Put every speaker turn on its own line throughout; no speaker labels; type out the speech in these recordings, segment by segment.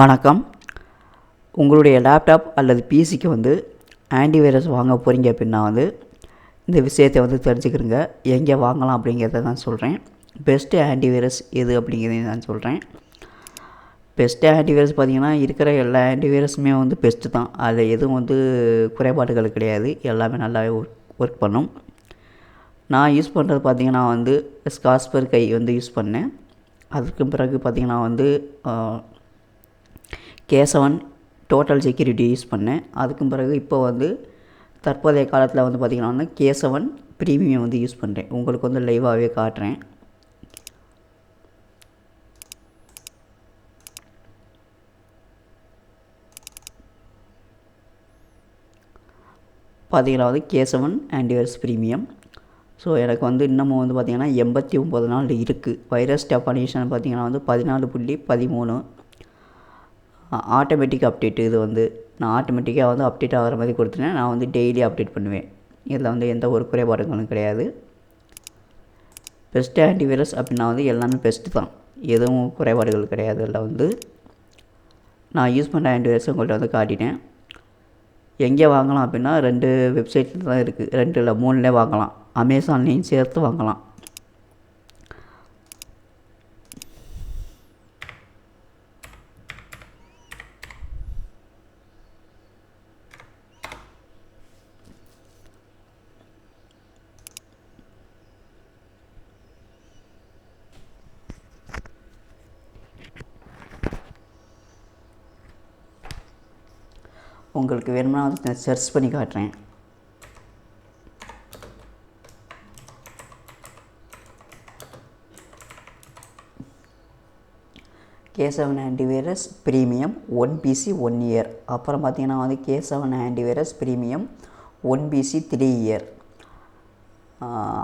வணக்கம். உங்களுடைய லேப்டாப் அல்லது பிசிக்கு வந்து ஆன்டிவைரஸ் வாங்க போகிறீங்க அப்படின்னா வந்து இந்த விஷயத்தை வந்து தெரிஞ்சுக்கிறங்க எங்கே வாங்கலாம் அப்படிங்கிறத தான் சொல்கிறேன் பெஸ்ட்டு ஆன்டிவைரஸ் எது அப்படிங்கிறதையும் நான் சொல்கிறேன் பெஸ்ட்டு ஆன்டிவைரஸ் பார்த்திங்கன்னா இருக்கிற எல்லா ஆன்டிவைரஸுமே வந்து பெஸ்ட்டு தான். அதில் எதுவும் வந்து குறைபாடுகள் கிடையாது. எல்லாமே நல்லாவே ஒர்க் ஒர்க் பண்ணும். நான் யூஸ் பண்ணுறது பார்த்திங்கன்னா வந்து ஸ்காஸ்பர் கை வந்து யூஸ் பண்ணேன். அதுக்கு பிறகு பார்த்திங்கன்னா வந்து கேசவன் டோட்டல் செக்யூரிட்டி யூஸ் பண்ணேன். அதுக்கும் பிறகு இப்போ வந்து தற்போதைய காலத்தில் வந்து பார்த்திங்கன்னா வந்து கேசவன் ப்ரீமியம் வந்து யூஸ் பண்ணுறேன் உங்களுக்கு வந்து லைவாகவே காட்டுறேன். பார்த்திங்கன்னா வந்து கேசவன் ஆன்டிவைரஸ் ப்ரீமியம் ஸோ எனக்கு வந்து இன்னமும் வந்து பார்த்திங்கன்னா எண்பத்தி ஒம்பது நாள் இருக்குது வைரஸ் டெஃபனேஷன் பார்த்திங்கன்னா வந்து பதினாலு புள்ளி பதிமூணு ஆட்டோமேட்டிக் அப்டேட் இது வந்து. நான் ஆட்டோமேட்டிக்காக வந்து அப்டேட் ஆகிற மாதிரி கொடுத்துட்டேன் நான் வந்து டெய்லி அப்டேட் பண்ணுவேன். இதில் வந்து எந்த ஒரு குறைபாடுகளும் கிடையாது. பெஸ்ட்டு ஆன்டிவைரஸ் அப்படின்னா வந்து எல்லாமே பெஸ்ட்டு தான். எதுவும் குறைபாடுகள் கிடையாது. இதில் வந்து நான் யூஸ் பண்ணுற ஆன்டிவைரஸ் உங்கள்கிட்ட வந்து காட்டிட்டேன். எங்கே வாங்கலாம் அப்படின்னா ரெண்டு வெப்சைட்டில் தான் இருக்குது ரெண்டு இல்லை மூணுலேயே வாங்கலாம். அமேசான்லேயும் சேர்த்து வாங்கலாம். உங்களுக்கு வேணும்னா வந்து நான் சர்ச் பண்ணி காட்டுறேன். K seven antivirus premium one PC one year அப்புறம் பார்த்தீங்கன்னா வந்து K seven antivirus premium one PC three year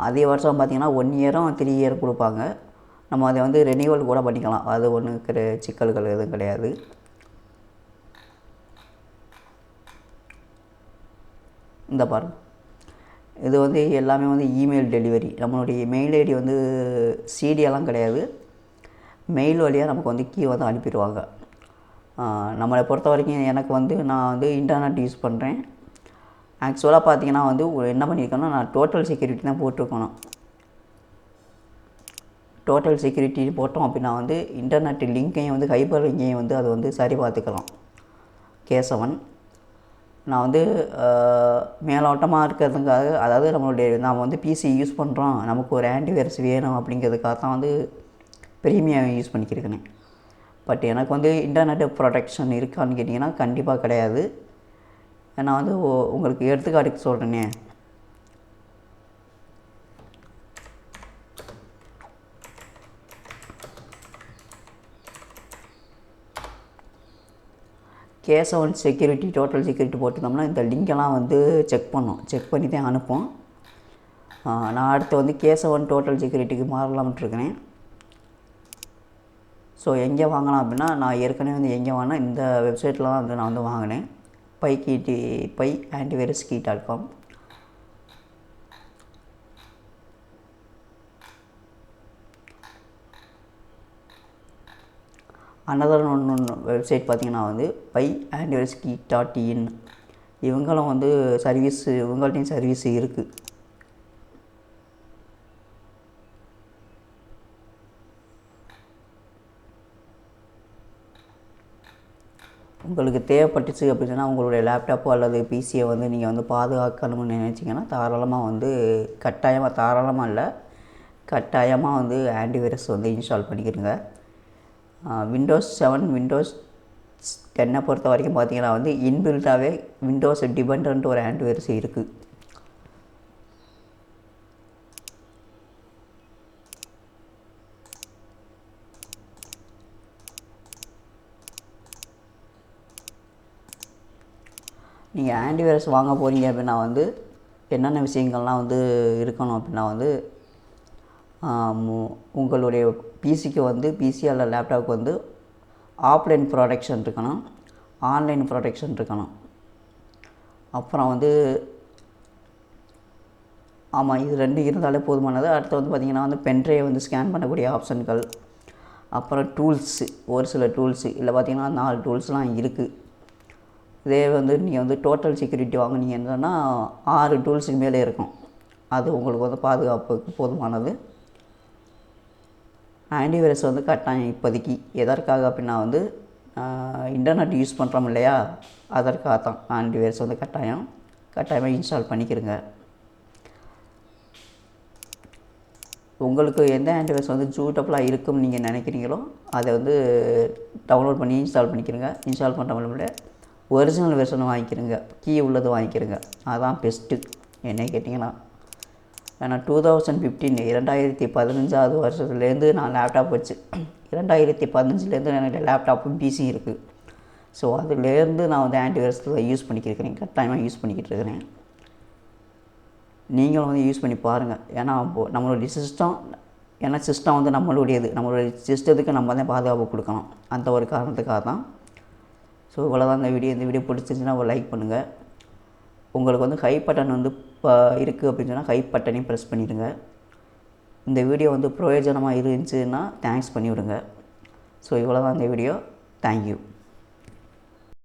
அதே வருஷம் பார்த்தீங்கன்னா ஒன் இயரும் த்ரீ இயர் கொடுப்பாங்க. நம்ம அதை வந்து ரெனியூவல் கூட பண்ணிக்கலாம். அது ஒன்றும் சிக்கல்கள் எதுவும் கிடையாது. இந்த பாருங்க. இது வந்து எல்லாமே வந்து இமெயில் டெலிவரி நம்மளுடைய மெயில் ஐடி வந்து சிடியெல்லாம் கிடையாது. மெயில் வழியாக நமக்கு வந்து கீ வந்து அனுப்பிடுவாங்க. நம்மளை பொறுத்த வரைக்கும் எனக்கு வந்து நான் வந்து இன்டர்நெட் யூஸ் பண்ணுறேன் ஆக்சுவலாக பார்த்தீங்கன்னா வந்து என்ன பண்ணியிருக்கேன்னா நான் டோட்டல் செக்யூரிட்டி தான் போட்டிருக்கணும். டோட்டல் செக்யூரிட்டி போட்டோம் அப்படின்னா வந்து இன்டர்நெட் லிங்கையும் வந்து ஹைப்பர் லிங்கையும் வந்து அது வந்து சரி பார்த்துக்கலாம். கேசவன் நான் வந்து மேலோட்டமாக இருக்கிறதுக்காக அதாவது நம்மளுடைய நாம் வந்து பிசி யூஸ் பண்ணுறோம் நமக்கு ஒரு ஆன்டிவைரஸ் வேணும் அப்படிங்கிறதுக்காக தான் வந்து ப்ரீமியம் யூஸ் பண்ணிக்கிருக்கேன். பட் எனக்கு வந்து இன்டர்நெட் ப்ரொடெக்ஷன் இருக்கான்னு கேட்டிங்கன்னா கண்டிப்பாக கிடையாது. நான் வந்து உங்களுக்கு எடுத்துக்காட்டுக்கு சொல்கிறேனே கேசவன் செக்யூரிட்டி டோட்டல் செக்யூரிட்டி போட்டிருந்தோம்னா இந்த லிங்கெல்லாம் வந்து செக் பண்ணோம். செக் பண்ணி தான் அனுப்போம் நான் அடுத்து வந்து கேசவன் டோட்டல் செக்யூரிட்டிக்கு மாறலாம்னு இருக்கிறேன். ஸோ எங்கே வாங்கலாம் அப்படின்னா நான் ஏற்கனவே வந்து எங்கே வாங்கினா இந்த வெப்சைட்டில் தான் வந்து நான் வந்து வாங்கினேன். Buy கீட்டி buy antivirus key dot com another ஒன்று ஒன்று வெப்சைட் பார்த்திங்கன்னா வந்து buy antivirus key dot in இவங்களும் வந்து சர்வீஸ் இவங்கள்ட்டையும் சர்வீஸ் இருக்குது உங்களுக்கு தேவைப்பட்டுச்சு அப்படின்னா உங்களுடைய லேப்டாப்போ அல்லது பிசியை வந்து நீங்கள் வந்து பாதுகாக்கணும்னு நினச்சிங்கன்னா தாராளமாக வந்து கட்டாயமாக தாராளமாக இல்லை கட்டாயமாக வந்து ஆன்டிவைரஸ் வந்து இன்ஸ்டால் பண்ணிக்கிறங்க விண்டோஸ் செவன் விண்டோஸ் டென்னை பொறுத்த வரைக்கும் பார்த்தீங்கன்னா வந்து இன்பில்ட்டாகவே விண்டோஸ் டிபெண்ட் ஒரு ஆன்டிவைரஸ் இருக்குது நீங்கள் ஆன்டிவைரஸ் வாங்க போகிறீங்க அப்படின்னா வந்து என்னென்ன விஷயங்கள்லாம் வந்து இருக்கணும் அப்படின்னா வந்து உங்களுடைய பிசிக்கு வந்து பிசி அல்ல லேப்டாப்புக்கு வந்து ஆஃப்லைன் ப்ரொடெக்ஷன் இருக்கணும் ஆன்லைன் ப்ரொடெக்ஷன் இருக்கணும். அப்புறம் வந்து ஆமாம் இது ரெண்டு இருந்தாலே போதுமானது. அடுத்து வந்து பார்த்திங்கன்னா வந்து பென்ட்ரைவை வந்து ஸ்கேன் பண்ணக்கூடிய ஆப்ஷன்கள் அப்புறம் டூல்ஸு ஒரு சில டூல்ஸு இல்லை பார்த்தீங்கன்னா நாலு டூல்ஸ்லாம் இருக்குது இதே வந்து நீங்கள் வந்து டோட்டல் செக்யூரிட்டி வாங்கினீங்கன்னா ஆறு டூல்ஸுக்கு மேலே இருக்கும். அது உங்களுக்கு வந்து பாதுகாப்புக்கு போதுமானது. ஆன்டிவைரஸ் வந்து கட்டாயம் இப்போதைக்கு எதற்காக அப்படின்னா வந்து இன்டர்நெட் யூஸ் பண்ணுறோம் இல்லையா? அதற்காக தான் ஆன்டிவைரஸ் வந்து கட்டாயம் கட்டாயமாக இன்ஸ்டால் பண்ணிக்கிறங்க உங்களுக்கு எந்த ஆன்டிவைரஸ் வந்து சூட்டபுளாக இருக்கும்னு நீங்கள் நினைக்கிறீங்களோ அதை வந்து டவுன்லோட் பண்ணி இன்ஸ்டால் பண்ணிக்கிறங்க இன்ஸ்டால் பண்ணுற விட ஒரிஜினல் வெர்ஷன் வாங்கிக்கிறங்க கீ உள்ளது வாங்கிக்கிறங்க அதுதான் பெஸ்ட்டு என்ன கேட்டிங்கன்னா. ஏன்னா டூ தௌசண்ட் ஃபிஃப்டீன் இரண்டாயிரத்தி பதினஞ்சாவது வருஷத்துலேருந்து நான் லேப்டாப் வச்சு இரண்டாயிரத்தி பதினஞ்சுலேருந்து எனக்கு லேப்டாப்பும் பிசி இருக்குது ஸோ அதுலேருந்து நான் வந்து ஆன்டிவைரஸ் யூஸ் பண்ணிக்கிருக்கிறேன். கட்டாயமாக யூஸ் பண்ணிக்கிட்டு இருக்கிறேன் நீங்களும் வந்து யூஸ் பண்ணி பாருங்கள் ஏன்னா இப்போது நம்மளுடைய சிஸ்டம் ஏன்னா சிஸ்டம் வந்து நம்மளுடையது. நம்மளுடைய சிஸ்டத்துக்கு நம்ம தான் பாதுகாப்பு கொடுக்கணும். அந்த ஒரு காரணத்துக்காக தான் ஸோ இவ்வளோதான் இந்த வீடியோ இந்த வீடியோ பிடிச்சிருந்துச்சுன்னா ஒரு லைக் பண்ணுங்கள் உங்களுக்கு வந்து ஹை பட்டன் வந்து இப்போ இருக்குது அப்படின்னு சொன்னால் ஹை பட்டனையும் ப்ரெஸ் பண்ணிவிடுங்க இந்த வீடியோ வந்து பிரயோஜனமாக இருந்துச்சுன்னா தேங்க்ஸ் பண்ணிவிடுங்க. ஸோ இவ்வளோ தான் இந்த வீடியோ தேங்க்யூ